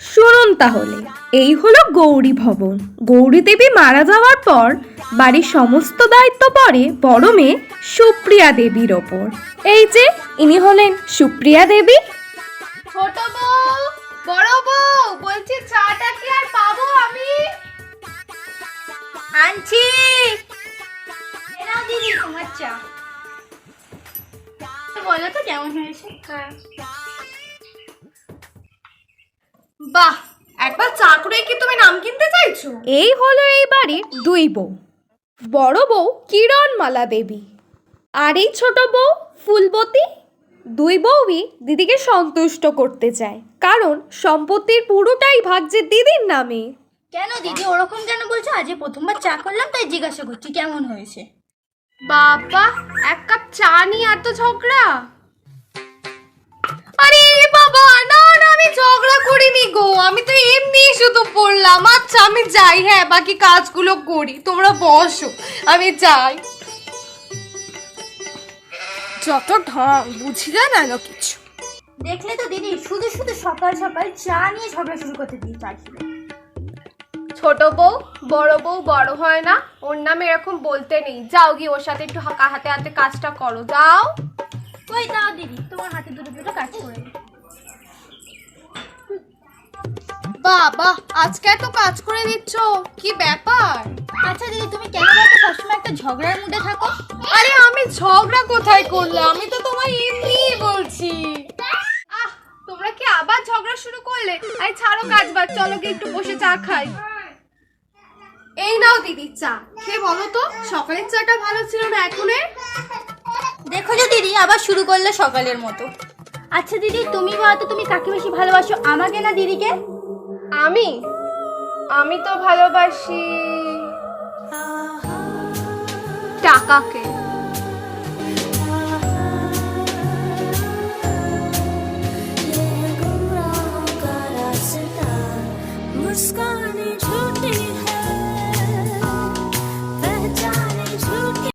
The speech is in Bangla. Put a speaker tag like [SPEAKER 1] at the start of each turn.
[SPEAKER 1] শুনুন তাহলে এই হলো গৌরী ভবন। গৌরী দেবী মারা যাওয়ার পর বাড়ির সমস্ত দায়িত্ব পড়ে বড় মেয়ে সুপ্রিয়া দেবীর ওপর। এই যে ইনি হলেন সুপ্রিয়া দেবী।
[SPEAKER 2] ছোট বউ বড় বউ বলছি চাটা কি আর পাবো আমি? আনছি। দিদি তোমার চা। বলো তো কেমন হয়েছে? হ্যাঁ। বাহ একবার চা করে কি তুমি নাম কিনতে চাইছো?
[SPEAKER 1] এই হলো এই বাড়ির দুই বউ। বড় বউ কিরণমালা দেবী। আর এই ছোট বউ ফুলবতী। দুই বউই দিদিকে সন্তুষ্ট করতে চায়। কারণ সম্পত্তির পুরোটাই ভাগছে দিদির নামে।
[SPEAKER 2] কেন দিদি ওরকম কেন বলছো? আজ প্রথমবার চা করলাম তাই জিজ্ঞাসা করছি কেমন হয়েছে? বাবা এক কাপ চা নিয়ে এত ঝগড়া? আমি তো এমনি শুধু পড়লাম। আচ্ছা আমি যাই হ্যাঁ বাকি কাজগুলো করি। তোমরা বসো আমি যাই। যত ঢং বুঝলে না না কিছু?
[SPEAKER 3] দেখলে তো দিদি শুধু শুধু সকাল সকাল চা নিয়ে ঝগড়া শুরু করতে দিই চা খেলে
[SPEAKER 2] ছোট বউ বড় বউ বড় হয় না। ওর নামে এরকম বলতে নেই। যাও গিয়ে ওর সাথে একটু হাতে হাতে কাজটা করো। যাও।
[SPEAKER 3] ওই দাও দিদি তোমার হাতে দুটো দুটো কাজ করে দিই।
[SPEAKER 2] বাবা আজকে এত কাজ করে দিচ্ছ। কি ব্যাপার?
[SPEAKER 3] আচ্ছা দিদি তুমি কেন বলতো সবসময় একটা ঝগড়ার মধ্যে থাকো?
[SPEAKER 2] আরে আমি ঝগড়া কোথায় করলাম আমি তো তোমায় এমনি বলছি। আহ তোমরা কি আবার ঝগড়া শুরু করলে? আই ছাড়ো কাজ বাজ চলো গিয়ে একটু বসে চা খাই। এই নাও দিদি চা। খেয়ে বলো তো? সকালের চাটা ভালো ছিল না এখনের?
[SPEAKER 3] দেখো যে দিদি আবার শুরু করলে সকালের মতো। আচ্ছা দিদি তুমি বলো তো তুমি কাকে বেশি ভালোবাসো আমাকে না দিদিকে?
[SPEAKER 2] আমি? আমি তো ভালোবাসি। টাকাকে।